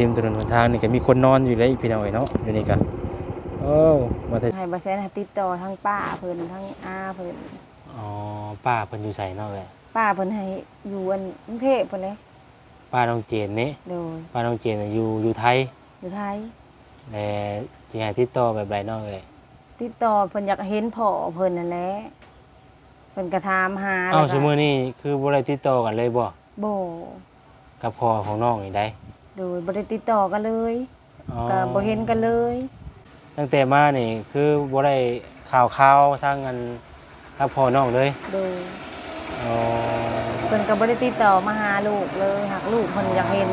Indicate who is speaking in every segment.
Speaker 1: ริมถนนหนทางนี่ก็มีคนนอนอยู่เลยพี่น้องเอ้ยเนาะอยู่นี่ก็โอ้มาแต่
Speaker 2: ให้บ่แซนให้ติดต่อทั้งป้าเพิ่นทั้งอาเพิ่น
Speaker 1: อ๋อป้าเพิ่นอยู่ไสเนาะเอ้ย
Speaker 2: ป้าเพิ่นให้อยู่อันกรุงเทพเพิ่นเลย
Speaker 1: ป้าน้องเจนนี่
Speaker 2: โดย
Speaker 1: ป้าน้องเจนน่ะอยู่อยู่ไทย
Speaker 2: อยู่ไทย
Speaker 1: แต่สิให้ติดต่อแบบใดเนาะเอ้ย
Speaker 2: ติดต่อเพิ่นอยากเห็นพ่อเพิ่นนั่นแหละเพิ่นก็ถามหา
Speaker 1: อ้าว
Speaker 2: แล้วก็
Speaker 1: ซุมื้อนี้คือบ่ได้ติดต่อกันเลยบ่
Speaker 2: บ่
Speaker 1: กับพ่อของน้องนี่ได้
Speaker 2: โดยบ่ได้ติดต่อกันเลย
Speaker 1: อ๋อ
Speaker 2: ก็บ่เห็นกันเลย
Speaker 1: ตั้งแต่มานี่คือบ่ได้ข่าวข่าวทางอันทางพ่อน้องเลย
Speaker 2: โดย
Speaker 1: อ๋อ
Speaker 2: เพิ่นก็บ่ได้ติดต่อมาหาลูกเลยหากลูกเพิ่นอยากเห็น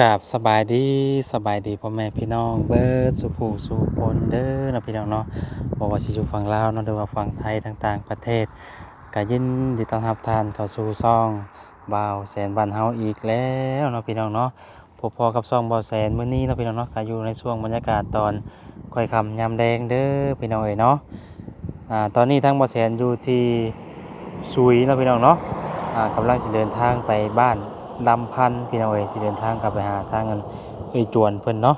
Speaker 1: กราบสบายดีสบายดีพ่อแม่พี่น้องเบิร์ดสุผู้สุคนเด้อนะพี่น้องเนาะบ่ว่าสิอยู่ฝั่งลาวเนาะหรือว่าฝั่งไทยต่างๆ ประเทศก็ยินดีต้อนรับท่านเข้าสู่ซ่องบ่าวแสนบ้านเฮาอีกแล้วเนาะพี่น้องเนาะพบพอกับซ่องบ่าวแสนมื้อนี้เนาะพี่น้องเนาะก็อยู่ในช่วงบรรยากาศตอนค่อยคำยามแดงเด้อพี่น้องเอ้ยเนาะอ่าตอนนี้ทางบ่าวแสนอยู่ที่สุยเนาะพี่น้องเนาะอ่ากำลังสิเดินทางไปบ้าน ลำพันพี่น้องเอ๋ยสิเดินทางกลับไปหาทางเงินเอ้ยจวนเพิ่นเนาะ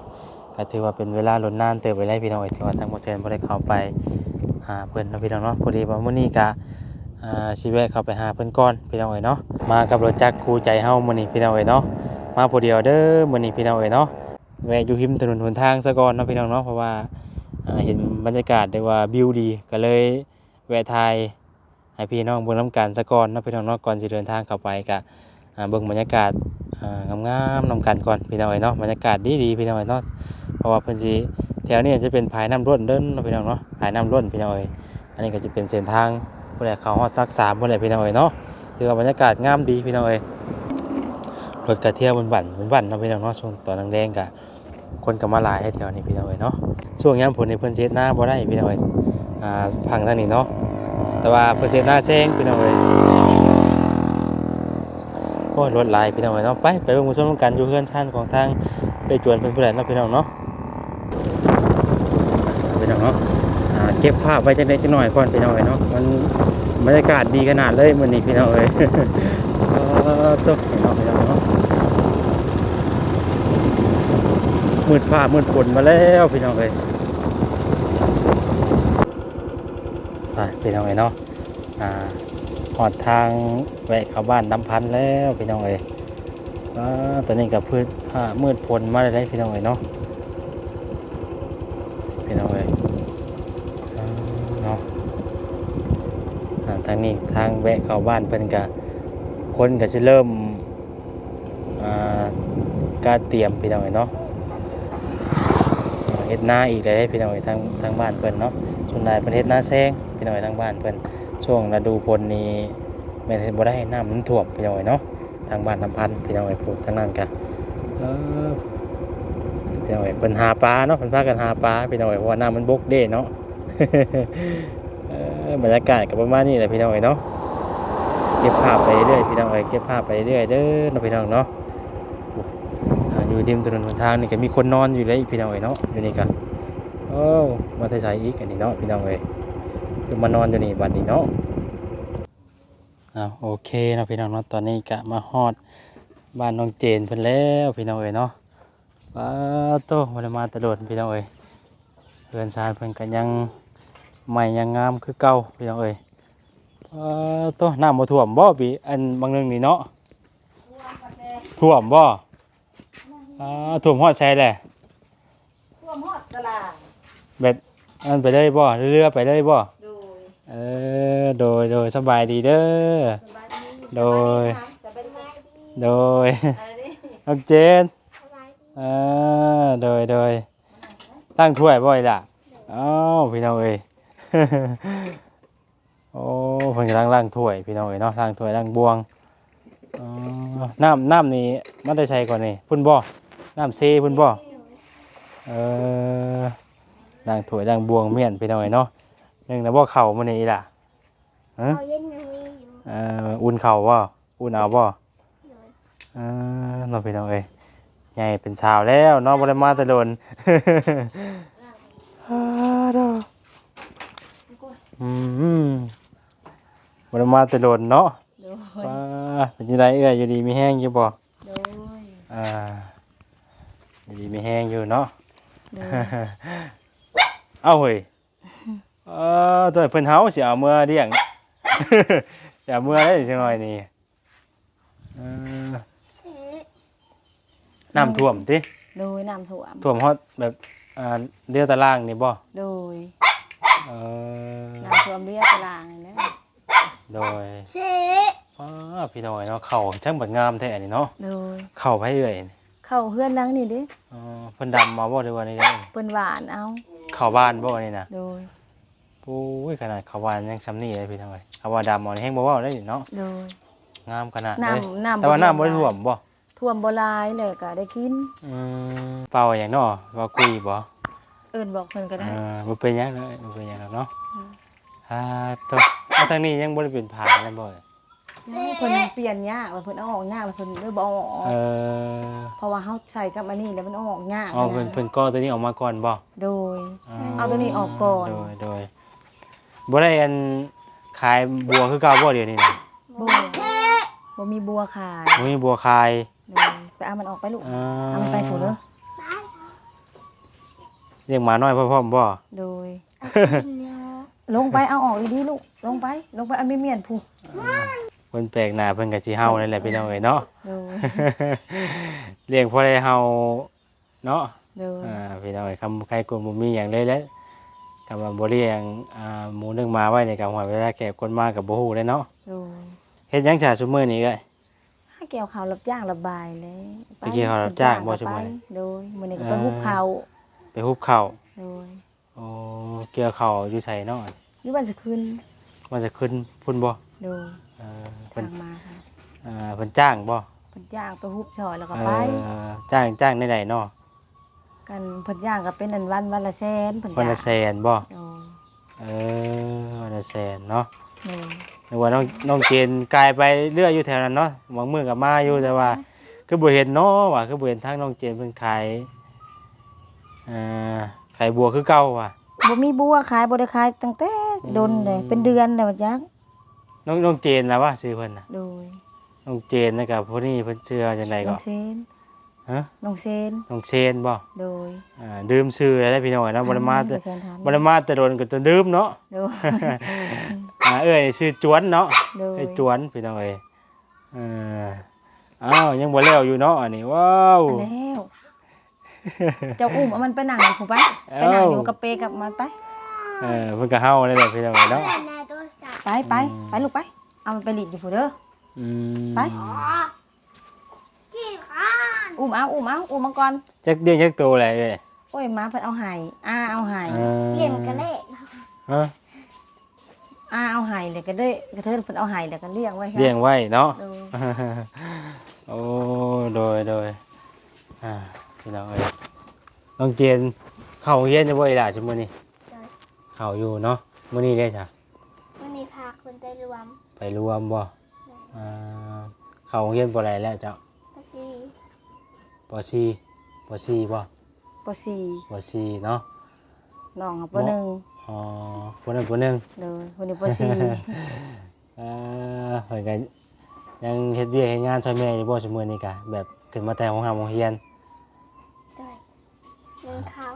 Speaker 1: ก็ถือว่าเป็นเวลาล้นนานเติบไปแล้วพี่น้องเอ๋ยที่ว่าทางบ่แซนบ่ได้เข้าไปหาเพิ่นเนาะพี่น้องเนาะพอดีว่ามื้อนี้ก็อ่าสิแวะเข้าไปหาเพิ่นก่อนพี่น้องเอ๋ยเนาะมากับรถจักรคู่ใจเฮามื้อนี้พี่น้องเอ๋ยเนาะมาผู้เดียวเด้อมื้อนี้พี่น้องเอ๋ยเนาะแวะอยู่ริมถนนหนทางซะก่อนเนาะพี่น้องเนาะเพราะว่าอ่าเห็นบรรยากาศได้ว่าวิวดีก็เลยแวะถ่ายให้พี่น้องเบิ่งนํกันซะก่อนเนาะพี่น้องเนาะก่อนสิเดินทางเข้าไปก็ เบิ่งบรรยากาศงามๆนำกันก่อนพี่น้องเอ๋ยเนาะบรรยากาศดีๆพี่น้องเอ๋ยเนาะเพราะว่าเพิ่นสิแถวนี้จะเป็นภายน้ำล้นเด้นพี่น้องเนาะภายน้ำล้นพี่น้องเอ๋ยอันนี้ก็จะเป็นเส้นทางพุ่นแหลเขาฮอดทักษามพุ่นแหลพี่น้องเอ๋ยเนาะถือบรรยากาศงามดีพี่น้องเอ๋ยรถกระเที่ยวบนบั่นบนบั่นเนาะพี่น้องเนาะช่วงตอนแดงๆกะคนก็มาหลายแถวนี้พี่น้องเอ๋ยเนาะช่วงยามฝนนี่เพิ่นเช็ดหน้าบ่ได้พี่น้องเอ่าพังทางนี้เนาะแต่ว่าเพิ่นเช็ดหน้าแซงพี่น้องเอ๋ย โอ้ยรถลายพี่น้องเอ้ยเนาะไปไปเบิ่งผู้ชมกันอยู่เฮือนชั้นของทางไปจวนเพิ่นผู้ใดเนาะพี่น้องเนาะพี่น้องเนาะเก็บภาพไว้จักเล็กจักน้อยก่อนพี่น้องเอ้ยเนาะมันบรรยากาศดีขนาดเลยมื้อนี้พี่น้องเอ้ยเออตุ๊พี่น้องพี่น้องเนาะมืดฟ้ามืดฝนมาแล้วพี่น้องเอ้ยไปพี่น้องเอ้ยเนาะอ่า หอดทางแวะเข้าบ้านน้ำพันแล้วพี่น้องเอ้ยอ่าตอนนี้กับพืชผ้ามืดพลมาได้พี่น้องเอ้ยเนาะพี่น้องเอ้ยเนาะทางนี้ทางแวะเข้าบ้านเพิ่นกะคนก็จะเริ่มการเตรียมพี่น้องเอ้ยเนาะเฮ็ดนาอีกเลยพี่น้องเอ้ยทางทางบ้านเพิ่นเนาะส่วนใหญ่ประเทศนาแซงพี่น้องเอ้ยทางบ้านเพิ่น ช่วงฤดูฝนนี้แม่นบ่ได้น้ำมันท่วมพี่น้องเอ้ยเนาะทางบ้านน้ำพันพี่น้องเอ้ปลูกทางนั้นกันพี่น้องเอ้ยเพิ่นหาปลาเนาะเพิ่นพากันหาปลาพี่น้องเอ้ยเพราะว่าน้ำมันบกเด้เนาะบรรยากาศก็ประมาณนี้แหละพี่น้องเอ้ยเนาะเก็บภาพไปเรื่อยพี่น้องเอ้ยเก็บภาพไปเรื่อยเด้อเนาะพี่น้องเนาะอยู่ริมถนนหนทางนี่ก็มีคนนอนอยู่เลยพี่น้องเอ้ยเนาะอยู่นี่กันโอ้มาแต่ไสอีกอันนี้เนาะพี่น้องเอ้ย คือมานอนอยู่นี่บัดนี้เนาะอ่าโอเคเนาะพี่น้องเนาะตอนนี้กะมาฮอดบ้านน้องเจนเพิ่นแล้วพี่น้องเอ้ยเนาะว้าโตบ่ได้มาแตลอดพี่น้องเอ้ยเพื่อนชาติเพิ่นก็ยังใหม่ยังงามคือเก่าพี่น้องเอ้ยว้าโตน้ำบ่ท่วมบ่ปีอันบางเรื่องนี่เนาะท่วมบ่อ่าท่วมฮอดใช่แหละ
Speaker 2: ท่วมฮอดตลาด
Speaker 1: เบ็ดอันไปเลยบ่เรือๆไปเลยบ่
Speaker 2: โดย
Speaker 1: เออ โดยโดยสบายดีเด้อ
Speaker 2: สบายดี
Speaker 1: โดย
Speaker 2: สบายดี
Speaker 1: โดย
Speaker 2: อะไรดิ
Speaker 1: น้องเจนอ่าโดยโดยตั้งถ้วยบ่อยล่ะอ้าวพี่น้องเอ้ย โอ้เพิ่นกำลังล้างถ้วยพี่น้องเอ้ยเนาะล้างถ้วยล้างบวงอ๋อน้ำน้ำนี่มันได้ใช้ก่อนนี่พุ่นบ่น้ำเซพุ่นบ่เออล้างถ้วยล้างบวงเมียนพี่น้องเอ้ยเนาะ นึงนะบ่เข้ามื้อนี้ล่ะฮะ
Speaker 3: เขาเย็นยังมีอยู่
Speaker 1: เอ่ออุ่นเข่าบ่อุ่นเอาบ่
Speaker 3: เลย
Speaker 1: เออน้องพี่น้องเอ้ยใหญ่เป็นชาวแล้วเนาะบ่ได้มาแต่โดนอ่าเด้ออืมบ่ได้มาแต่โดนเนาะ
Speaker 2: โดย
Speaker 1: ว้าเป็นจังไดเอ้ยอยู่ดีมีแห้งอยู่บ่
Speaker 2: โดย
Speaker 1: อ่าอยู่ดีมีแห้งอยู่เนาะ
Speaker 2: โดย
Speaker 1: เอ้าเฮ้ย เออตัวเพิ่นเฮาสิเอามื่อเลี้ยงสิเอามื่อได้จังหน่อยนี่เออ
Speaker 3: เช็ด
Speaker 1: น้ำท่วมติ
Speaker 2: โดยน้ำท่วม
Speaker 1: ท่วมฮอดแบบอ่าเรือตารางนี่บ่
Speaker 2: โดย
Speaker 1: เออ
Speaker 2: น้ำท่วมเรียกตารางนี่แหล้ว
Speaker 1: โดย
Speaker 3: เช็ด
Speaker 1: อ้าพี่น้อยเนาะเข่าช่างบัดงามแท้นี่เนาะ
Speaker 2: โดย
Speaker 1: เข่าไผเอ่ยนี่
Speaker 2: เข้าเฮือนหลังนี่ดิ
Speaker 1: อ๋อเพิ่นดำมาบ่ได้ว่านี่เด้อ
Speaker 2: เปิ้นหวานเอา
Speaker 1: เข่าบ้านบ่นี่น่ะ
Speaker 2: โดย
Speaker 1: โอ้ยขนาดเข่าบ้านยังซ้ำนี่เลยพี่น้อยเขาว่าดำเอานี่แฮงบ่เว้าได้นี่เนาะ
Speaker 2: โดย
Speaker 1: งามขนาดเลย
Speaker 2: น้ำน้ำ
Speaker 1: แต่ว่าน้ำบ่ได้ท่วมบ่
Speaker 2: ท่วมบ่หลายเลยก็ได้กิน
Speaker 1: อืมเปล่าอย่างเนาะว่าคุยบ่
Speaker 2: เอิ้นบอกเพิ่นก็ได้
Speaker 1: เออบ่เป็นหยังเลยบ่เป็นหยังหรอกเนาะ
Speaker 2: อืม
Speaker 1: อ่าตัวเอาทางนี้ยังบ่ได้เป็นผานั่นบ่
Speaker 2: เพิ่นเปลี่ยนยากว่าเพิ่นเอาออกยากว่าเพิ่นเลยบ่เอาออก
Speaker 1: เออ
Speaker 2: เพราะว่าเฮาใส่กับอันนี้แล้วมันเอาออกยาก
Speaker 1: อ๋อเพิ่นเพิ่นก่อตัวนี้ออกมาก่อนบ่
Speaker 2: โดย เอาตัวนี้ออกก่อน
Speaker 1: โดยโดย บ่ได้อันขายบัวคือเก่าบ่เดี๋ยวนี้นะ
Speaker 2: บัวบ่มีบัวขาย
Speaker 1: บ่มีบัวขาย
Speaker 2: โดยไปเอามันออกไปลูก
Speaker 1: อ่า
Speaker 2: เอามันไปผูเด้อ
Speaker 1: เลี้ยงหมาน้อยพร้อมๆบ่
Speaker 2: โดย
Speaker 3: กินเนาะ
Speaker 2: ลงไปเอาออกดีๆลูกลงไปลงไปเอาไม่เมียนผู
Speaker 1: เพิ่นแปลกหน้าเพิ่นก็สิเฮานั่นแหละพี่น้องเอ้ยเนาะ
Speaker 2: โดย
Speaker 1: เลี้ยงพอได้เฮาเนาะ
Speaker 2: โดย
Speaker 1: อ่าพี่น้องเอ้ยคำใครกลัวบ่มีหยังเลยแหล้ว คำว่าบ่เลี้ยงอ่าหมูนึ่งหมาไว้นี่ก็หัวเวลาแขกคนมาก็บ่ฮู้เลยเนาะ
Speaker 2: โดย
Speaker 1: เฮ็ดหยังจ้าซุมื้อนี้ก็
Speaker 2: ให้แก้วข้าวรับจ้างระบายเลย
Speaker 1: ไปเกี่ยวข้าวรับจ้างบ่ชั่วโมง
Speaker 2: ไป
Speaker 1: นี้
Speaker 2: โดยมื้อนี้ก็ไปฮุบข้าว
Speaker 1: ไปฮุบข้าว
Speaker 2: โดย
Speaker 1: โอ้เกี่ยวข้าวอยู่ไสเนาะ
Speaker 2: อยู่บ้านจะขึ้น
Speaker 1: มันจะขึ้นพุ่นบ่
Speaker 2: โดย
Speaker 1: เออเพิ่
Speaker 2: ทานงมาค่ะ
Speaker 1: อ่าเพิ่นจ้างบ่
Speaker 2: เพิ่นจ้างไปฮุบชอยแล้วก็
Speaker 1: เอ
Speaker 2: ไป
Speaker 1: อจ้างจ้างได้ใดเนาะ
Speaker 2: กันเพิ่นจ้างก็เป็นอันวันวันละแสนเพิ่น
Speaker 1: วัน
Speaker 2: จ้าง
Speaker 1: ละแสนบ่
Speaker 2: โดย
Speaker 1: เออวันละแสนเนาะ
Speaker 2: โดย
Speaker 1: นึกว่าน้องน้องเจนกลายไปเรื่อยอยู่แถวนั้นเนาะบางมื้อก็มาอยู่แต่ว่า คือบ่เห็นเนาะว่าคือบ่เห็นทางน้องเจนเพิ่นขายอ่าขายบัวคือเก่าว่ะ
Speaker 2: บ่มีบัวขายบ่ได้ขายตั้งแต่ดนเลยเป็นเดือนแล้วว่าจัก
Speaker 1: น้องน้องเจนล่ะว่าชื่อเพิ่นน่ะ
Speaker 2: โดย
Speaker 1: น้องเจนนะกับผู้นี้เพิ่นชื่อจังได
Speaker 2: น้
Speaker 1: ก็
Speaker 2: องเซน
Speaker 1: ฮะ
Speaker 2: น้องเซน
Speaker 1: น้องเชนบ่
Speaker 2: โดย
Speaker 1: อ่าดื่มชื่อแล้วพี่น้องเนาะบ่ได้มาแต่
Speaker 2: เซนทาน
Speaker 1: บ่ได้มาแต่โดนก็จะดื่มเนาะ
Speaker 2: โดย
Speaker 1: อ่าเอ้ยชื่อจวนเนาะ
Speaker 2: โดย
Speaker 1: ไอ้จวนพี่น้องเอ้ยเอออ้าวยังบ่แล้วอยู่เนาะอันนี้ว้าว
Speaker 2: อันแล้วเจ้าอุ้มเอามันไปนั่งอยู่ผู้ไปไปนั่งอยู่กับเปกับมันไป
Speaker 1: เออเพิ่นก็เฮาเลยแหละพี่น้องเอ้ยเนาะ
Speaker 3: แต่นายตัวสัตว์
Speaker 2: ไปไปไปลูกไปเอามันไปหลีดอยู่ผู้เด้อ
Speaker 1: อืม
Speaker 2: ไป
Speaker 3: อ๋อกี่ข้าน
Speaker 2: อุ้มเอาอุ้มเอาอุ้มมาก่อน
Speaker 1: จักเดียงจักโตแหละเอ้ย
Speaker 2: โอ้ยหมาเพิ่นเอาไห้อาเอาไห้
Speaker 1: เออ
Speaker 3: เลี้ยงกระเล่
Speaker 1: ฮะ
Speaker 2: อาเอาไห้เลยก็ได้กระเทินเพิ่นเอาไห้แล้วก็เลี้ยงไว้
Speaker 1: เลี้ยงไว้เนาะ
Speaker 2: โดย
Speaker 1: โอ้โดยโดยอ่าพี่น้องเอ้ยน้องเจนเข้าโรงเรียนจะบ่อีหล่ะซุมื้อนี้เข้าอยู่เนาะมื้อนี้ได้จ้ะ
Speaker 3: วันนี้พาคุณไปรวม
Speaker 1: ไปรวมบ่อ่าเข้าโรงเรียนบ่ได้แล้วเจ้า
Speaker 3: ภาษี
Speaker 1: ปสี่ปสี่บ่
Speaker 2: ปสี่
Speaker 1: ปสี่เนาะ
Speaker 2: น้องปหนึ่ง
Speaker 1: อ๋อปหนึ่งปหนึ่ง
Speaker 2: โดยคนนี้ปสี่
Speaker 1: เอ่อเพิ่นก็ยังเฮ็ดเวียกเฮ็ดงานช่วยแม่อยู่บ่ซุมื้อนี้กะแบบขึ้นมาแต่ของหาโรงเรียน
Speaker 3: ด้วยเงินเขา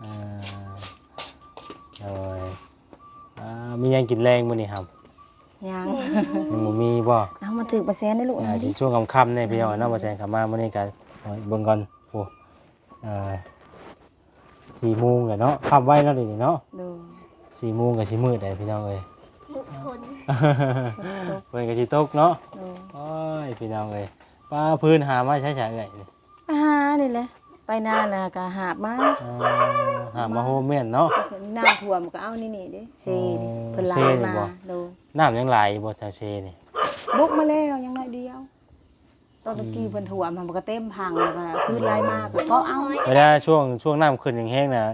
Speaker 1: เอ่อโดยอ่ามีหยังกินแรงมื้อนี้ครับ
Speaker 2: ยัง
Speaker 1: ยังบ่มีบ่
Speaker 2: เอามาถือเปอร์เซ็นต์ได้ลูก
Speaker 1: อ่าสิช่วงค่ำๆเนี่ยพี่น้องเนาะบ่แซงเข้ามามื้อนี้ก็ เอาเบิ่งก่อนโอ้เอ่อ4โมงแล้วเนาะค่ำไว้เนาะเดี๋ยวนี้เนาะ
Speaker 2: โดย
Speaker 1: 4โมงก็สิมืดแล้วพี่น้องเอ้ย
Speaker 3: หมุกคน
Speaker 1: เพิ่นก็สิตกเนาะ
Speaker 2: โดย
Speaker 1: โอ้ยพี่น้องเอ้ยป้าพื้นหามาใช้ใช้เอ้ยนี่
Speaker 2: ไปหานี่แหละไปนานแล้วก็หาบมา
Speaker 1: อ่าหามาโฮมเมนเนาะ
Speaker 2: น้ำท่วมก็เอานี่นี่เด้เซนี่
Speaker 1: อ๋อ
Speaker 2: เพิ่นลา
Speaker 1: เซ
Speaker 2: ย
Speaker 1: นี่
Speaker 2: มา
Speaker 1: บ่
Speaker 2: โดย
Speaker 1: น้ำยังไหลบ่ทางเซนี่
Speaker 2: บุกมาแล้วยังน้อยเดียว ตอนตะกี้เพิ่นท่วมมันก็เต็มพังแล้วก็พื้นลายมากก็เอา
Speaker 1: เวลาช่วงช่วงน้ำขึ้นแห้งๆน่ะ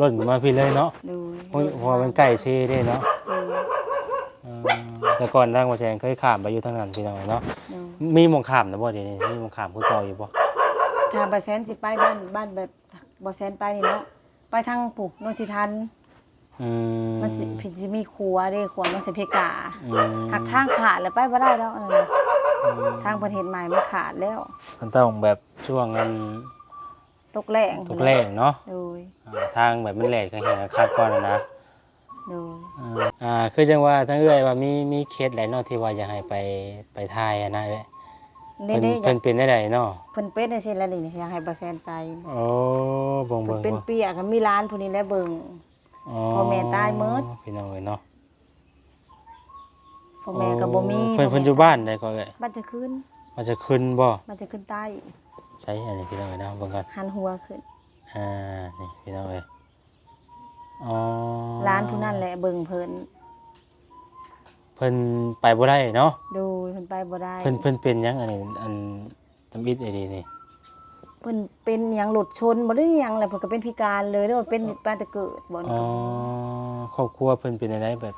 Speaker 1: ล้นมาพี่เลยเนาะ
Speaker 2: โดย
Speaker 1: เพราะเพราะว่ามันใกล้เซเด้เนาะ
Speaker 2: โดย
Speaker 1: อ่าแต่ก่อนทางบ่แซงเคยข้ามไปอยู่ทางนั้นพี่น้องเอ้ยเนาะ
Speaker 2: โดย
Speaker 1: มีหมองข้ามนะบ่เดี๋ยวนี้มีหมองข้ามคือเก่าอยู่บ่
Speaker 2: ถ้าบ่แซนสิไปบ้านบ้านแบบบ่แซนไปนี่เนาะไปทางปู่นนสิทัน
Speaker 1: อืม
Speaker 2: มันสิผิดสิมีครัวเด้ครัวมันสิเพกา
Speaker 1: อืม
Speaker 2: หักทางขาดแล้วไปบ่ได้แล้วอันนั้นน่ะ ทางประเทศใหม่มันขาดแล้ว
Speaker 1: มันต้องแบบช่วงนั้น
Speaker 2: ตกแรง
Speaker 1: ตกแรงเนาะ
Speaker 2: โดย
Speaker 1: อ่าทางแบบมันแหลกก็เห็นคักก่อนนะนะ
Speaker 2: โดย
Speaker 1: อ่าอ่าคือจังว่าทั้งเอ้อยว่ามีมีเคสหลายเนาะที่ว่าอยากให้ไปไปทายอะนะเอ้ย
Speaker 2: เด้
Speaker 1: เพิ่น
Speaker 2: เด้
Speaker 1: เพิ่นเป็นได้ไดเนาะ
Speaker 2: เพิ่นเป็นจังซี่แล้วนี่อยากให้บ่แซนไป
Speaker 1: โอ้เบิ่ง
Speaker 2: เพิ่
Speaker 1: เบิ่
Speaker 2: น
Speaker 1: ง
Speaker 2: เป็น
Speaker 1: เบิ่ง
Speaker 2: เปียก็มีร้านผู้นี้แหละเบิ่ง พ่อแม่ตายหมด
Speaker 1: พี่น้องเอ้ยเนาะ
Speaker 2: พ่อแม่ก็บ่มี
Speaker 1: เพิ่นเพิ่นอยู่บ้านได้ก็เอ้ย
Speaker 2: บ้านจะขึ้น
Speaker 1: มันจะขึ้นบ่
Speaker 2: มันจะขึ้นใต้
Speaker 1: ใช่อันนี้พี่น้องเอ้ยเนาะเบิ่งก่อน
Speaker 2: หันหัวขึ้น
Speaker 1: อ่านี่พี่น้องเอ้ยอ๋อ
Speaker 2: ร้านผู้นั้นแหละเบิ่งเพิ่น
Speaker 1: เพิ่นไปบ่ได้เนาะ
Speaker 2: ดูเพิ่นไปบ่ได้
Speaker 1: เพิ่นเพิ่นเป็นหยังอันนี้อันตำอิดไอ้ดีนี่
Speaker 2: เพิ่นเป็นหยังหลุดชนบ่ได้หยังแหละเพิ่นก็เป็นพิการเลยแล้วาเป็นปานแต่เกิดบ่
Speaker 1: อ๋อครอบครัวเพิ่นเป็นอะไรแบบ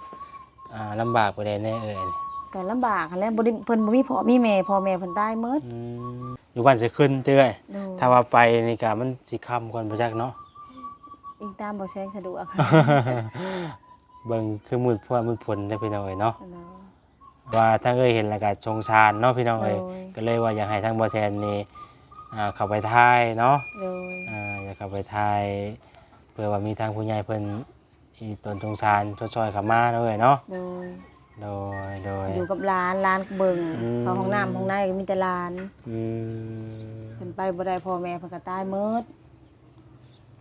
Speaker 1: อ่าลำบากบ่ได้แน่เอ่ยนี่
Speaker 2: ก็ลำบากหั้นแหล้วบ่ได้เพิ่นบ่มีพ่อมีแม่พ่อแม่เพิ่นตายหมด
Speaker 1: อืมอยู่บ้านสิขึ้นเตื้อย
Speaker 2: ดู
Speaker 1: ถ้าว่าไปนี่ก็มันสิค่ำก่อนบ่จักเนาะ
Speaker 2: อีกตามบ่แซงสะดวก
Speaker 1: เบิ่งคือมืดพวมืดผลได้อพี่น้องเอ้ยเนาะ
Speaker 2: เนาะ
Speaker 1: ว่าทางเอ้ยเห็นแล้วก็สงสารเนาะพี่น้องเอ้ย
Speaker 2: โอ้ย
Speaker 1: ก็เลยว่าอยากให้ทางบ่แซนนี่อ่าเข้าไปถ่ายเนาะ
Speaker 2: โดย
Speaker 1: อ่าอยากเข้าไปถ่ายเพื่อว่ามีทางผู้ใหญ่เพิ่น อีตนสงสารช่วยๆเข้ามาเนาะเอ้ยเนาะ
Speaker 2: โดย
Speaker 1: โดย โดย
Speaker 2: อยู่กับหลานหลานเบิ่ง
Speaker 1: อืม
Speaker 2: เข้าห้องน้ำห้องในก็มีแต่หลาน
Speaker 1: อืม
Speaker 2: เพิ่นไปบ่ได้พ่อแม่เพิ่นก็ตายหมด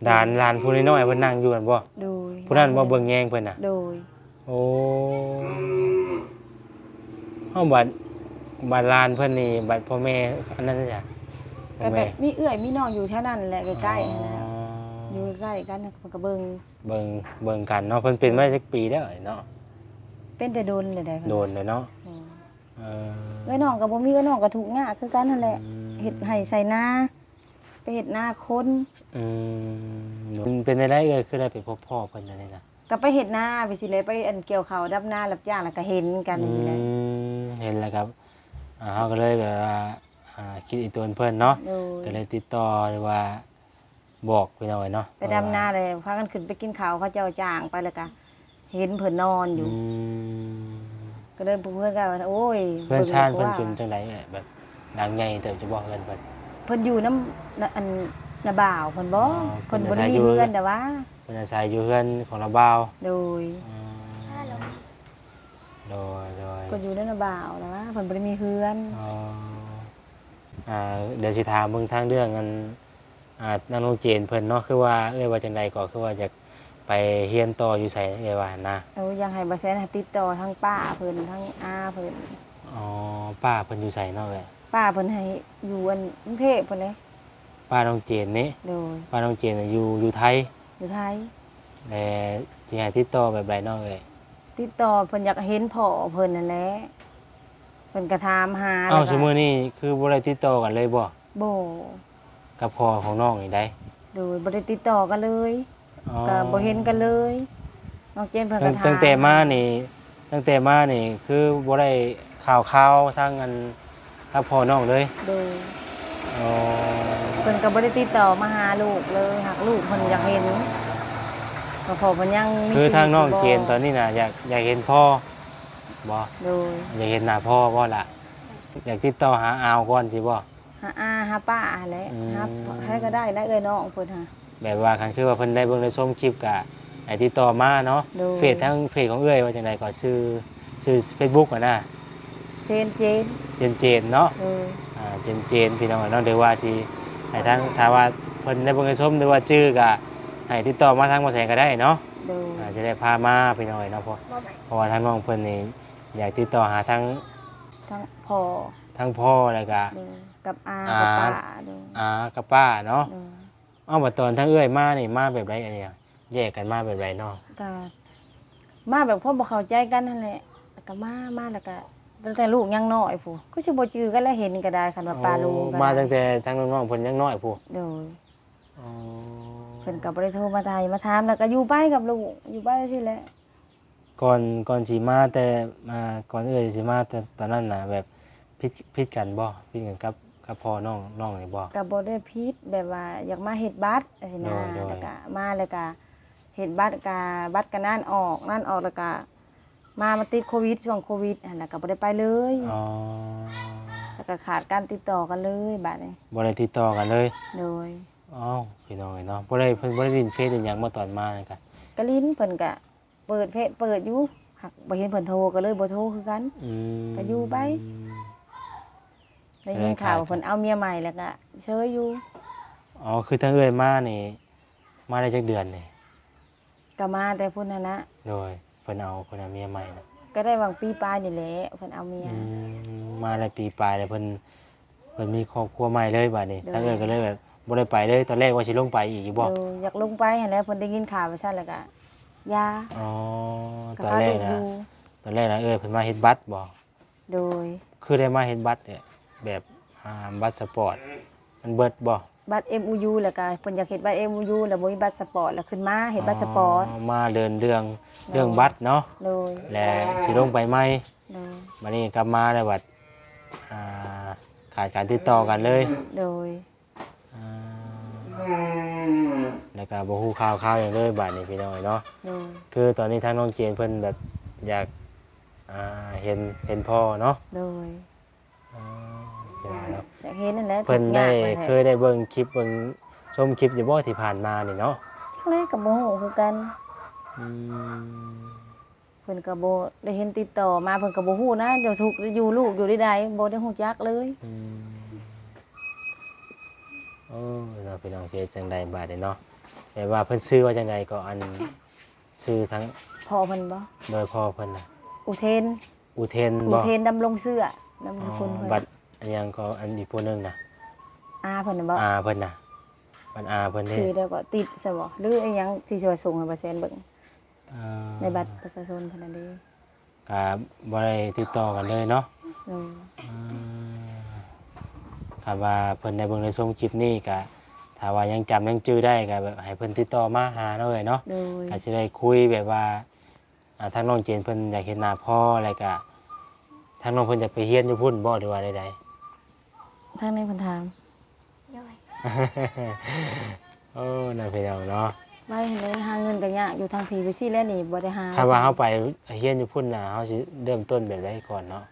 Speaker 1: ดานลานผู้น้อยๆเพิ่นนั่งอยู่กันบ่
Speaker 2: โดย
Speaker 1: ผู้นั้นบ่เบิ่งแยงเพิ่นน่ะ
Speaker 2: โดย
Speaker 1: โอ้เฮาบัดบัดลานเพิ่นนี่บัดพ่อแม่อันนั้นจ้ะพ่
Speaker 2: ก็
Speaker 1: อ
Speaker 2: แบ
Speaker 1: แม่
Speaker 2: บมีเอื้อยมีน้องอยู่แถวนั้นแหละใกล้ๆนั่นแหละ
Speaker 1: อ๋อ
Speaker 2: อยู่ใกล้กันเพิ่นก็เบิ่ง
Speaker 1: เบิ่งเบิ่งกันเนาะเพิ่นเป็นมาจักปีแล้วเนาะ
Speaker 2: เป็นแต่โดนเลยได้
Speaker 1: โดนเลยเนาะ
Speaker 2: โดน
Speaker 1: เออ
Speaker 2: เอ้ยน้องก็บ่มีเอ้ยน้องก็ถูกยากคือกันนั่นแหละ
Speaker 1: อืม
Speaker 2: เฮ็ดให้ใส่นาไปเฮ็ดนาคน
Speaker 1: อืมมันเป็นได้เอ่ยคือได้ไปพบพ่อเพิ่นอันนี้นะ
Speaker 2: ก็ไปเฮ็ดนาไปสิเลยไปอันเกี่ยวข้าวดับนารับจ้างแล้วก็เห็นกันนี่สิแหละ
Speaker 1: อืมเห็นแล้วครับอ่าเฮาก็เลยแบบว่าอ่าคิดอีตัวเพิ่นเนาะ
Speaker 2: โดย
Speaker 1: ก็เลยติดต่อหรือว่า บอกไปหน่อยเนาะ
Speaker 2: ไปดำนาเลยพากันขึ้นไปกินข้าวเขาเจ้าจ้างไปแล้วก็เห็นเพิ่นนอนอยู่
Speaker 1: อืม
Speaker 2: ก็เลยเพื่อนก็ว่าโอ้ย
Speaker 1: เพื่อนชาติ
Speaker 2: บิ่
Speaker 1: เพิ่น
Speaker 2: ง
Speaker 1: เป็นจังไดแบบดังใหญ่เติบจะบอกเพิ่นเพิ่น
Speaker 2: เพิ่นอยู่น้ำน่ะอันนาบ่าวเพิ่นบ่
Speaker 1: อ๋อ
Speaker 2: เพิ่น
Speaker 1: เพิ่
Speaker 2: บ่
Speaker 1: น
Speaker 2: ได้
Speaker 1: อาศัย
Speaker 2: มี
Speaker 1: อยู่
Speaker 2: เพื่อนแต่ว่า
Speaker 1: เพิ่นอาศัยอยู่เฮือนของเราบ่าว
Speaker 2: โดย
Speaker 1: อืม
Speaker 3: ฮัลโหล
Speaker 1: โดยโดย
Speaker 2: ก็อยู่ในนาบ่าวแต่ว่าเพิ่นบ่ได้มีเพื่อน
Speaker 1: อ๋ออ่าเดี๋ยวสิถามเบิ่งทางเรื่องอัน อ่านางโรงเจนเพิ่นเนาะคือว่าเอ้ยว่าจังไดก็คือว่าจะไปเรียนต่ออยู่ไสเอ้ยว่านะ
Speaker 2: เอาอยากให้บ่แซนติดต่อทั้งป้าเพิ่นทั้งอาเพิ่น
Speaker 1: อ๋อป้าเพิ่นอยู่ไสเนาะเอ้ย
Speaker 2: ป้าเพิ่นให้อยู่อันกรุงเทพเพิ่นเลย
Speaker 1: ป้าน้องเจนนี่
Speaker 2: โดย
Speaker 1: ป้าน้องเจนน่ะอยู่อยู่ไทย
Speaker 2: อยู่ไทย
Speaker 1: แต่สิให้ติดต่อแบบใดเนาะเอ้ย
Speaker 2: ติดต่อเพิ่นอยากเห็นพ่อเพิ่นนั่นแหละเพิ่นก็ถามหา
Speaker 1: เอ้า
Speaker 2: แล้วก็
Speaker 1: ซุมื้อนี้คือบ่ได้ติดต่อกันเลยบ่
Speaker 2: บ่
Speaker 1: กับพ่อของน้องนี่ได้
Speaker 2: โดยบ่ได้ติดต่อกันเลย
Speaker 1: อ๋อ
Speaker 2: ก็บ่เห็นกันเลยน้องเจนเพิ่นก็
Speaker 1: ตั้ง
Speaker 2: ถาม
Speaker 1: ตั้งแต่มานี่ ตั้งแต่มานี่คือบ่ได้ข่าวข่าวทางอันกับพ่อน้องเลย
Speaker 2: โดย
Speaker 1: อ๋อ
Speaker 2: เพิ่นก็บ่ได้ติดต่อมาหาลูกเลยหากลูกเพิ่นอยากเห็นก็พอเพิ่นยังมี
Speaker 1: คือทางน้อง
Speaker 2: ชีวิต
Speaker 1: เจนตอนนี้น่ะอยากอยากเห็นพ่อบ่
Speaker 2: โดย
Speaker 1: อยากเห็นหน้าพ่อบ่ล่ะอยากติดต่อหาอาวก่อนสิบ่
Speaker 2: หาอาหาป้าแหละ
Speaker 1: อืม
Speaker 2: หาให้ก็ได้ได้เอ้ยน้องเพิ่นหา
Speaker 1: แบบว่าคันคือว่าเพิ่นได้เบิ่งได้ชมคลิปก็ให้ติดต่อมาเนาะ
Speaker 2: โดย
Speaker 1: เฟซทั้งเพจของเอ้ยว่าจังไดก็ชื่อชื่อ Facebook อะนะ
Speaker 2: เซนเจน
Speaker 1: เจนเจนเนาะ
Speaker 2: โดย
Speaker 1: อ่าเจนเจนพี่น้องเนาะเดี๋ยวว่าสิให้ทางถ้าว่าเพิ่นได้เบิ่งได้ชมหรือว่าชื่อก็ให้ติดต่อมาทางบ่แสงก็ได้เนาะ
Speaker 2: โโดย
Speaker 1: อาจจะได้พามาพี่น้องเนาะเพราะ
Speaker 3: บ่ไหม
Speaker 1: เพราะว่าทางน้องเพิ่นนี่อยากติดต่อหาทั้ง
Speaker 2: ทั้งพ่อ
Speaker 1: ทั้งพ่อแล้วก็
Speaker 2: โดย กับอา
Speaker 1: อา
Speaker 2: กับป้าโดย
Speaker 1: อากับป้าเนาะ
Speaker 2: โดย
Speaker 1: เอาบัดตอนทั้งเอื้อยมานี่มาแบบไรอันเนี้ยแยกกันมาแบบไรเนาะ
Speaker 2: ก็มาแบบพ่อบ่เข้าใจกันนั่นแหละก็มามาแล้วก็ตั้งแต่ลูกยังน้อยผู้ก็สิบ่จือกันแล้วเห็นก็ได้คันว่าปลาลูก
Speaker 1: โอ้
Speaker 2: ก็
Speaker 1: มา
Speaker 2: ได้
Speaker 1: ตั้งแต่ทั้งน้องๆเพิ่นยังน้อยผู้
Speaker 2: โดย
Speaker 1: อ๋อ
Speaker 2: เพิ่นก็บ่ได้โทรมาทายมาถามแล้วก็อยู่ไปกับลูกอยู่ไปสิแหละ
Speaker 1: ก่อนก่อนสิมาแต่มาก่อนเอื้อยสิมาแต่ตอนนั้นน่ะแบบพิดพิดกันบ่พิดกันกับ กับพ่อน้องน้องนี่บ่
Speaker 2: ก็บ่ได้พิษแบบว่าอยากมาเฮ็ดบัตรจังซี่นะ
Speaker 1: โดยโดย
Speaker 2: แล้วก็มาแล้วก็เฮ็ดบัตรก็บัตรก็นั่นออกนั่นออกแล้วก็มามาติดโควิดช่วงโควิดหั่นน่ะก็บ่ได้ไปเลย
Speaker 1: อ๋อ
Speaker 2: แล้วก็ขาดการติดต่อกันเลยบัดนี้
Speaker 1: บ่ได้ติดต่อกันเลย
Speaker 2: โดย
Speaker 1: อ้าวพี่น้องเอ้ยเนาะบ่ได้เพิ่นบ่ได้ดินเฟซดินหยังมาตอนมานี่กัน
Speaker 2: ก็ลิ้นเพิ่นก็เปิดเพจเปิดอยู่หักบ่เห็นเพิ่นโทรก็เลยบ่โทรคือกัน
Speaker 1: อืม
Speaker 2: ก็อยู่ไป ได้ยิน
Speaker 1: ได้
Speaker 2: ข่าว
Speaker 1: ข่าว
Speaker 2: ว่าเพิ่นเอาเมียใหม่แล้วก็เชยอยู่
Speaker 1: อ๋อคือทั้งเอื้อยมานี่ มาได้จักเดือนนี่
Speaker 2: ก็มาแต่พุ่นน่ะนะ
Speaker 1: โดยเพิ่นเอาเพิ่นเอาเมียใหม่นะ
Speaker 2: ก็ได้หวังปีปลายนี่แหละเพิ่นเอาเมีย
Speaker 1: อืมมาได้ปีปลายแล้วเพิ่นเพิ่นมีครอบครัวใหม่เลยบัดนี้
Speaker 2: โดย
Speaker 1: ทั้งเอื้อยก็เลยแบบบ่ได้ไปเลยตอนแรกว่าสิลงไปอีกอยู่บ่
Speaker 2: เอออยากลงไปหั่นแหละเพิ่นได้ยินข่าวว่าซั่นแล้วก็ยา
Speaker 1: อ๋อ
Speaker 2: ก็
Speaker 1: ตอน
Speaker 2: พา
Speaker 1: แร
Speaker 2: ลู
Speaker 1: ก
Speaker 2: ก
Speaker 1: นะ
Speaker 2: อยู่
Speaker 1: ตอนแรกนะเอ้ยเพิ่นมาเฮ็ดบัตรบ่
Speaker 2: โดย
Speaker 1: คือได้มาเฮ็ดบัตรเนี่ย แบบอ่าบัตรสปอร์ตมันเบิดบ่
Speaker 2: บัตร MUU แล้วก็เพิ่นอยากเฮ็ดบัตร MUU แล้วบ่มีบัตรสปอร์ตแล้วขึ้นมาเฮ็ดบัตรสปอร์ต
Speaker 1: มาเดินเรื่องเรื่องบัตรเนาะ
Speaker 2: โดย
Speaker 1: และสิลงไปไหม
Speaker 2: โดย
Speaker 1: บัดนี้กลับมาแล้วบัดอ่าขาดการติดต่อกันเลย
Speaker 2: โดย
Speaker 1: อ่าแล้วก็บ่ฮู้ข่าวข่าวหยังเลยบัดนี้พี่น้องเนาะ
Speaker 2: โดย
Speaker 1: คือตอนนี้ทางน้องเจนเพิ่นแบบอยากอ่าเห็นเห็นพ่อเนาะ
Speaker 2: โดย
Speaker 1: อ่าพี่น้ องเนาะ
Speaker 2: อยากเห็นนั่นแหละ
Speaker 1: เพิ่น
Speaker 2: ทุกอ
Speaker 1: ได้
Speaker 2: ย่าง
Speaker 1: เคยได้เบิ่งคลิปเบิ่งชมคลิปอยู่บ่ที่ผ่านมานี่เนาะ
Speaker 2: จังไดก็บ่ฮู้คือกัน
Speaker 1: อืม
Speaker 2: เพิ่นก็บ่ได้เห็นติดต่อมาเพิ่นก็บ่ฮู้นะเดี๋ยวทุกข์อยู่ลูกอยู่ใดๆบ่ได้ฮู้จักเลย
Speaker 1: อืมโอ้เนาะพี่น้องเสียจังใดบาดนี้เนาะแต่ว่าเพิ่นซื้อว่าจังใดก็อันซื้อทั้ง
Speaker 2: พอเพิ่นบ่
Speaker 1: โดยพ่อเพิ่นน่ะ
Speaker 2: อุเทน
Speaker 1: อุเทน
Speaker 2: อุ
Speaker 1: บ่
Speaker 2: เทนดำรงเสื้อดำ
Speaker 1: อ๋
Speaker 2: ร
Speaker 1: อง
Speaker 2: คุณเพิ่น
Speaker 1: บัด อันยังก็อันอีกผู้หนึงน่ะ
Speaker 2: อาเพิ่นน่ะบ่
Speaker 1: อาเพิ่นน่ะบัดอาเพิ่นเด้
Speaker 2: ชื่อแล้วก็ติดซะบ่หรืออีหยังที่สิว่าส่งให้เปอร์เซ็นต์เบิ่ง
Speaker 1: อ่า
Speaker 2: ในบัตรประชาชนเพิ่นนั่นเด้
Speaker 1: ก็บ่ได้ติดต่อกันเลยเนาะ
Speaker 2: เออ
Speaker 1: คำว่าเพิ่นได้เบิ่งในชมคลิปนี้ก็ถ้าว่ายังจำยังจื้อได้ก็แบบให้เพิ่นติดต่อมาหาเนาะเอ้ยเนาะ
Speaker 2: โดย
Speaker 1: ก็สิได้คุยแบบว่าอ่าทางน้องเจนเพิ่นอยากเห็นหน้าพ่ออะไรก็ทางน้องเพิ่นอยากไปเฮียนอยู่พุ่นบ่หรือว่าใด
Speaker 2: ทางนี้เพิ่นถาม
Speaker 3: โดย
Speaker 1: ๆโอ้น่าพี่น้องเนาะ
Speaker 2: ไว้ให้เลยหาเงินก็ยากอยู่ทางพีไปซี่แล้วนี่บ่ได้หา
Speaker 1: คำว่าเฮาไปเฮียนอยู่พุ่นน่ะเฮาสิเริ่มต้นแบบใดก่อนเนาะ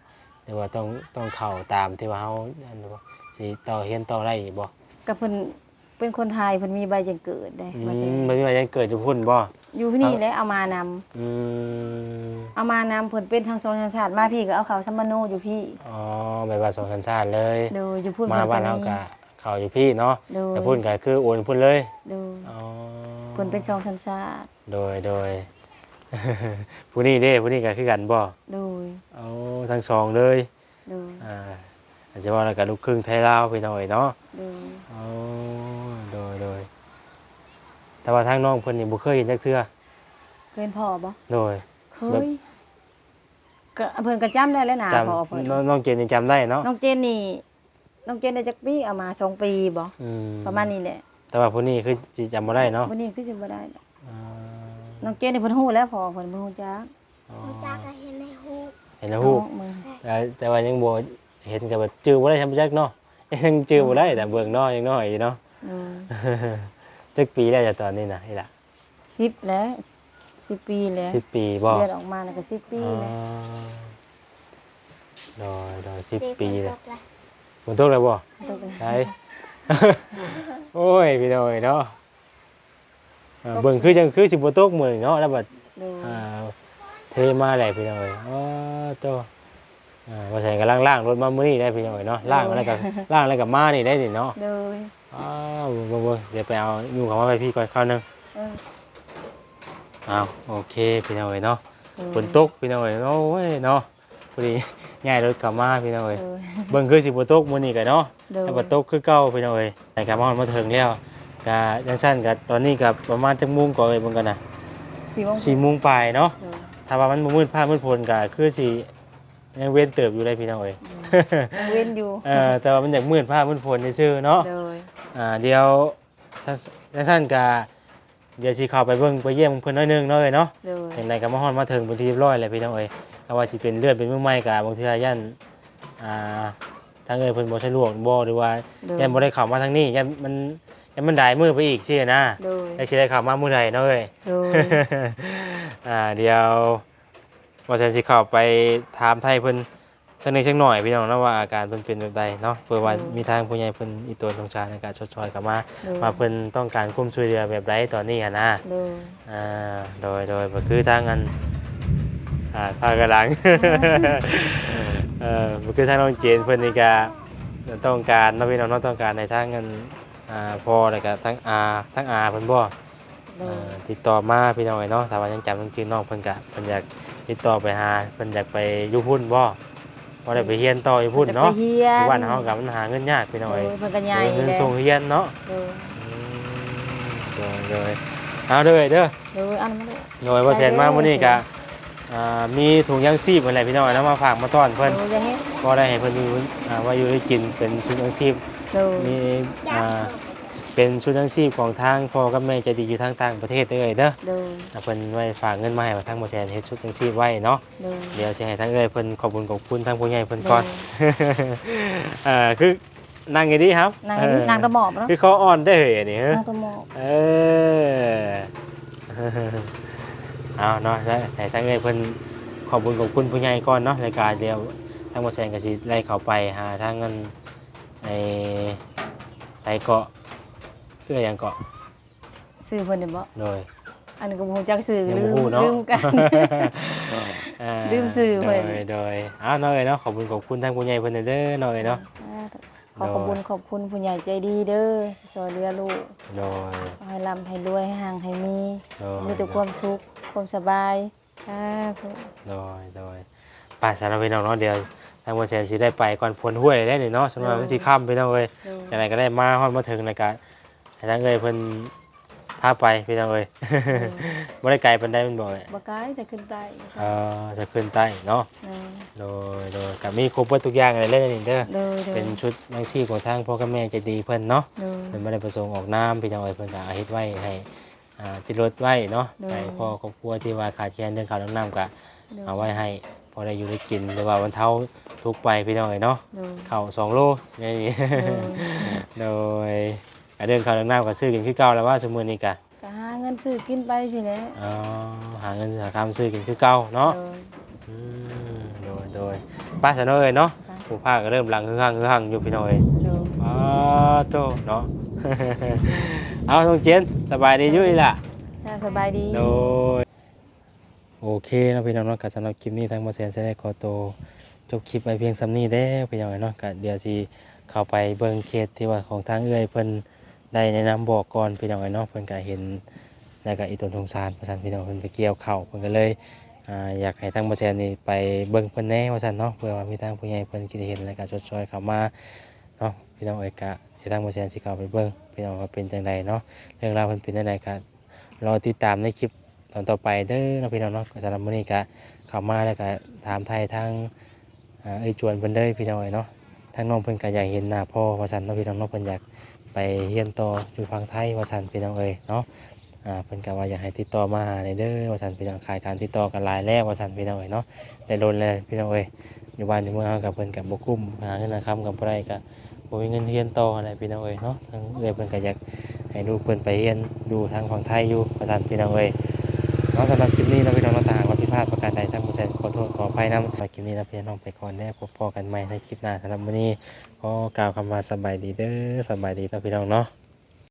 Speaker 1: หรือว่าต้องต้องเข้าตามที่ว่าเฮาอันว่าสิต่อเฮียนต่อได้อีกบ่
Speaker 2: ก็เพิ่นเป็นคนไทยเพิ่นมีใบแจ้งเกิดได้
Speaker 1: อื
Speaker 2: มาเซ็น
Speaker 1: มมันมีว่ายังเกิดอยู่พุ่นบ่
Speaker 2: อยู่นี่แหละเอามานำ
Speaker 1: อืม
Speaker 2: เอามานำเพิ่นเป็นทางสองชาติชาติมาพี่ก็เอาเขาสัมมโนอยู่พี่
Speaker 1: อ๋อแบบว่าสองสัญชาติเลย
Speaker 2: โดยอยู่พุ่น
Speaker 1: มาบ้านเราก็เข้าอยู่พี่เนาะ
Speaker 2: โดย
Speaker 1: แต่พุ่นก็คือโอนพุ่นเลย
Speaker 2: โดย
Speaker 1: อ๋อ
Speaker 2: เพิ่นเป็นสองชาติชาติ
Speaker 1: โดยโดย ผู้นี้เด้ผู้นี้ก็คือกันบ่
Speaker 2: โดย
Speaker 1: เอาทั้งสองเลย
Speaker 2: โดย
Speaker 1: อ่าอาจจะว่าแล้วก็ลูกครึ่งไทยลาวไปหน่อยเนาะ
Speaker 2: โดย
Speaker 1: เอาโดยโดย แต่ว่าทางน้องเพิ่นนี่บ่เคยเห็นจักเทื่อ
Speaker 2: เคยเห็นพ่อบ่
Speaker 1: โดย
Speaker 2: เคยก็เพิ่นก็จำได้แล้วนะ
Speaker 1: จ
Speaker 2: พ่อเพิ่นำ
Speaker 1: น้องน้องเจนยังจำได้เนาะ
Speaker 2: น้องเจนนี่ น้องเจนได้จักปีเอามาสองปีบ่
Speaker 1: อืม
Speaker 2: ประมาณนี้แหละ
Speaker 1: แต่ว่าผู้นี้คือสิจำบ่ได้เนาะ
Speaker 2: วันนี้คือสิบ่ได้
Speaker 1: อ่า
Speaker 2: น้องเจนนี่เพิ่นฮู้แล้วพ่อเพิ่นบ่ฮู้จัก
Speaker 1: อ๋อ
Speaker 3: รู้จักก็เห็นในหู
Speaker 1: เห็นแล้วฮู้
Speaker 2: น้องมึง
Speaker 1: แต่แต่ว่ายังบ่เห็นกับแบบจื้อบ่ได้ทำจักเนาะยังจื้อบ่ได้แต่เบิ่งเนาะยังน้อยอยู่เนาะ
Speaker 2: เออ
Speaker 1: จักปีแล้วจะตอนนี้นะนี่ล่ะ
Speaker 2: 10แล้ว10ปีแล้ว
Speaker 1: 10ปีบ่
Speaker 2: เรียนออกมาแล้วก็10ปีแล้ว
Speaker 1: อ๋อดอยดอย
Speaker 3: เด็ก
Speaker 1: 10ปี
Speaker 3: ต
Speaker 1: เลย
Speaker 3: กละ
Speaker 1: ฝนตกแล้วบ่
Speaker 2: ตกเลย
Speaker 1: ใช่โอ้ยพี่น้อยเนาะอ่าเบิ่งคือจังคือสิบ่ตกมื้อนี้เนาะแล้วบัด
Speaker 2: ดู
Speaker 1: อ่าเทมาแล้วพี่น้อยอ๋อโตอ่าว่าใส่กำลังล่างรถมามื้อนี้ได้พี่น้อยเนาะล่างแล้วก็ล่างแล้วก็มานี่ได้นี่เนาะ
Speaker 2: ดู
Speaker 1: อ้าวเบิ่งๆเดี๋ยวไปเอาอยู่ของมาไปพี่ก่อนคราวหนึง
Speaker 2: เออ
Speaker 1: เอาโอเคพี่น้องเอ้ยเนาะ
Speaker 2: เออ
Speaker 1: ฝนตกพี่น้องเอ้ยโอ้ยเนาะพอดีง่ายรถกลับมาพี่น้องเอ้ย
Speaker 2: เออ
Speaker 1: เบิ่งคือสิบ่ตกมื้อนี้ก็เนาะ
Speaker 2: เด้อ
Speaker 1: ถ้าบ่ตกคือเก่าพี่น้องเอ้ยแต่ก็มาฮอดมาถึงแล้วก็จังซั่นก็ตอนนี้ก็ประมาณจักโมงก่อนเอ้ยเบิ่งกันนะ
Speaker 2: สี่โมง
Speaker 1: 4โมงปลายเนาะ
Speaker 2: เออ
Speaker 1: ถ้าว่ามันบ่มืดฟ้ามืดฝนก็คือสิยังเว้นเติบอยู่เลยพี่น้องเอ้ย
Speaker 2: ยังเว้นอยู่
Speaker 1: เออแต่ว่ามันอยากมืดฟ้ามืดฝนซื่อๆเนาะ
Speaker 2: เด้อ
Speaker 1: อ่าเดี๋ยวสั้นสั้นๆก็เดี๋ยวสิเข้าไปเบิ่งไปเยี่ยมเพิ่นหน้อยหนึงเนาะเอ้ยเนาะ
Speaker 2: เด้อ
Speaker 1: อย่างไรก็มาฮอดมาถึงเป็นที่เรียบร้อยแล้วพี่น้องเอ้ยก็ว่าสิเป็นเลือดเป็นมือใหม่ก็บางเทื่อย่านอ่าทางเอ้ยเพิ่นบ่สะดวกบ่หรือว่า
Speaker 2: เด้อ
Speaker 1: ยันบ่ได้เข้ามาทางนี้ยันมันยันมันได้มือไปอีกสินะ
Speaker 2: เด้อ
Speaker 1: ได้สิได้เข้ามามื้อใดเนาะเอ้ย
Speaker 2: เด้อ
Speaker 1: อ่าเดี๋ยวว่าจะสิเข้าไปถามไทยเพิ่น สักนิดสักหน่อยพี่น้องเนาะว่าอาการเพิ่นเป็นแบบใดเนาะเพื่อว่ามีทางผู้ใหญ่เพิ่นอีตัวสงสารในการชดเชยกลับมา
Speaker 2: เด้อ
Speaker 1: ว่าเพิ่นต้องการคุ้มช่วยเหลือแบบใดตอนนี้อะนะ
Speaker 2: เด้อ
Speaker 1: อ่าโดยโดยก็คือทางอันอ่าภาคกลางเอ่อก็คือทางน้องเจนเพิ่นนี่ก็ต้องการเนาะพี่น้องเนาะต้องการในทางเงินอ่าพ่อแล้วก็ทั้งอาทั้งอาเพิ่นบ่
Speaker 2: เด้อ
Speaker 1: เอ่อติดต่อมาพี่น้องไอ้เนาะถ้าว่ายังจำต้องชื่อน้องเพิ่นก็เพิ่นอยากติดต่อไปหาเพิ่นอยากไปอยู่พุ่นบ่ บ่ได้ไปเรียนต่ออยู่พุ่นเนาะ
Speaker 2: จะไปเฮีย
Speaker 1: อยู่บ้านเฮาก็มันหาเงินยากพี่น้อง
Speaker 2: เอ
Speaker 1: เอ้ย
Speaker 2: อเพิ่นก็ใหญ่
Speaker 1: เงิน
Speaker 2: แหละ
Speaker 1: ส่งเรียนเนาะ
Speaker 2: เด้อ
Speaker 1: อืมโดยโดยเอาเด้อเด้อ
Speaker 2: เด้ออันนั้นมาเด้อ
Speaker 1: หน่วยเปอร์เซ็นต์มามื้อนี้ก็อ่ามีถุงยางชีพอะไรพี่น้องแล้วมาฝากมาต้อนเพิ่น
Speaker 2: เด้ออย่าเฮ็ด
Speaker 1: บ่ได้ให้เพิ่นอยู่อ่าว่าอยู่ได้กินเป็นชุดยางชีพ
Speaker 2: เด้อ
Speaker 1: มีอ่า เป็นชุดยางชีพของทางพ่อกับแม่ใจดีอยู่ทางต่างประเทศเด้อเด้อ
Speaker 2: เด้อ
Speaker 1: ถ้าเพิ่นไว้ฝากเงินมาให้ว่าทางบ่แซนเฮ็ดชุดยางชีพไว้เนาะ
Speaker 2: เด้อ
Speaker 1: เดี๋ยวสิให้ทางเอ้ยเพิ่นขอบคุญขอบคุณทางผู้ใหญ่เพิ่นก่อนอ่าคือนั่งไงดีครับ
Speaker 2: นาง
Speaker 1: เออ
Speaker 2: นางตะหมอบเนาะ
Speaker 1: คือเขาอ่อนได้อเหยอันนี้ฮะ
Speaker 2: นางตะหมอบ
Speaker 1: เออ เอาเนาะแล้วแต่ทั้งเอ้ยเพิ่นขอบคุณขอบคุณผู้ใหญ่ก่อนเนาะรายการเดียวทั้งหมดแสนก็สิไล่เข้าไปหาทางเงินไอ้ไปเกาะ เพื่อหยังเกาะ
Speaker 2: ซื้อเพิ่นได้บ่
Speaker 1: โดย
Speaker 2: อันนี้ก็บ่ฮู้จักซื้อ
Speaker 1: ยัง
Speaker 2: ลื
Speaker 1: บ่
Speaker 2: ม
Speaker 1: ฮู้เนาะ
Speaker 2: ลืมกัน
Speaker 1: อ่า
Speaker 2: ลืมชื่อเพิ่น
Speaker 1: โดยโดยเอาเนาะเอ้ยเนาะขอบคุณขอบคุณทางผู้ใหญ่เพิ่นเด้อเนาะเอ้ยเนาะ
Speaker 2: ขอขอบคุณขอบคุณผู้ใหญ่ใจดีเด้อที่ช่วยเหลือลูก
Speaker 1: โดย
Speaker 2: ขอให้ร่ำให้รวยให้ห่างให้มี
Speaker 1: โดย
Speaker 2: มีแต่ความสุขความสบายค่ะ
Speaker 1: โดยโดยไป้าสารบพี่น้องเนาะเดี๋ยวทางหมดแสนสิได้ไปก่อนพ้นห้วยได้นี่เนาะสำหรับมันสิค่ำพี่น้องเอ้ย
Speaker 2: เด้อ
Speaker 1: จังไดก็ได้มาฮอดมาถึงแล้วก็ให้ ทางเอ้ยเพิ่นพาไปพี่น้องเอ้ยบ่ได้ไกลปานใดมันบอกเลย
Speaker 2: บ่กายจะขึ้นไป
Speaker 1: เอ่อจะขึ้นใต้เนาะ
Speaker 2: เด้อ
Speaker 1: โดยโดยก็มีครบเบิดทุกอย่างเลยเล่นนี่เด้อ
Speaker 2: เด้อเด้อ
Speaker 1: เป็นชุดนังชีพของทางพ่อกับแม่ใจดีเพิ่นเนาะ
Speaker 2: เด้อ
Speaker 1: เพิ่นบ่ได้ประสงค์ออกนามพี่น้องเอ้ยเพิ่นก็เอาเฮ็ดไว้ให้อ่าติดรถไว้เนาะ
Speaker 2: เด้อ
Speaker 1: ให้พ่อครอบครัวที่ว่าขาดแคลนเรื่องข้าวเรื่องน้ำก็
Speaker 2: เด้อ
Speaker 1: เอาไว้ให้พอได้อยู่ได้กินหรือว่าวันเท่าทุกไปพี่น้องเอ้ยเนาะ
Speaker 2: เด้อ
Speaker 1: ข้าวสองโลอย่างนี้
Speaker 2: เด้อ
Speaker 1: โดยอะ เรื่องข้าวเรื่องน้ำก็ซื้อกินคือเก่าแล้วว่าสมมุตินี้ก็
Speaker 2: ก็หาเงินซื้อกินไปสิแหละ
Speaker 1: อ๋อหาเงินหาคำซื้อกินคือเก่าเนาะ
Speaker 2: เด้อ
Speaker 1: อืมโดยโดยป้าสนอยเนาะ
Speaker 2: ค่ะ
Speaker 1: ผู้ภาคก็เริ่มหลังคือหังคือหังอยู่พี่น้อย
Speaker 2: เด้อ
Speaker 1: อ๋อโตเนาะ เอาต้องเจนสบายดีอยู่อีหล่ะ
Speaker 2: จ้าสบายดี
Speaker 1: โดยโอเคเนาะพี่น้องเนาะก็สำหรับคลิปนี้ทางมาเซนจะได้ขอตัวจบคลิปไปเพียงสำนี้เด้อพี่น้องเนาะก็เดี๋ยวสิเข้าไปเบิ่งเคสที่ว่าของทางเอื้อยเพิ่น ได้แนะนำบอกก่อนพี่น้องเนาะเพิ่นก็เห็นแล้วก็อีตนทงสารประสานพี่น้องเพิ่นไปเกี่ยวเข้าเพิ่นก็เลยอ่าอยากให้ทางมาเซนนี่ไปเบิ่งเพิ่นแน่ว่าซั่นเนาะเพื่อว่ามีทางผู้ใหญ่เพิ่นคิดเห็นแล้วก็ชดช่วยเข้ามาเนาะพี่น้องเอ้ยก็ให้ทางมาเซนสิเข้าไปเบิ่งพี่น้องว่าเป็นจังไดเนาะเรื่องราวเพิ่นเป็นจังไดก็รอติดตามในคลิปตอนต่อไปเด้อนะพี่น้องเนาะก็สำหรับมื้อนี้ก็เข้ามาแล้วก็ถามไทยทางอ่าเอ้ยจวนเพิ่นเด้อพี่น้องเอ้เนาะทางน้องเพิ่นก็อยากเห็นหน้าพ่อว่าซั่นเนาะพี่น้องเนาะเพิ่นอยาก ไปเรียนต่ออยู่ฝั่งไทยว่าซั่นพี่น้องเอ้ยเนาะอ่าเพิ่นก็ว่าอยากให้ติดต่อมาหาในเด้อว่าซั่นพี่น้องขายการติดต่อกันหลายแล้วว่าซั่นพี่น้องเอ้ยเนาะแต่โดนเลยพี่น้องเอ้ยอยู่บ้านอยู่เมืองเฮากับเพิ่นก็บ่คุ้มหาเงินหาคำกับบ่ได้ก็บ่มีเงินเรียนต่ออะไรพี่น้องเอ้ยเนาะทางเอ้ยเพิ่นก็อยากให้ลูกเพิ่นไปเรียนอยู่ทางฝั่งไทยอยู่ว่าซั่นพี่น้องเอ้ยเนาะสำหรับคลิปนี้เราไปน้องเราต่างควา ผิดพลาดประการใดทั้งหมดแสนขอโทษขออภัยนะสำหรับคลิปนี้เราเพียงน้องไปก่อนได้พบพอกันใหม่ในคลิปหน้าสำหรับวันนี้ก็กล่าวคำว่าสบายดีเด้อสบายดีต่อพี่น้องเนาะ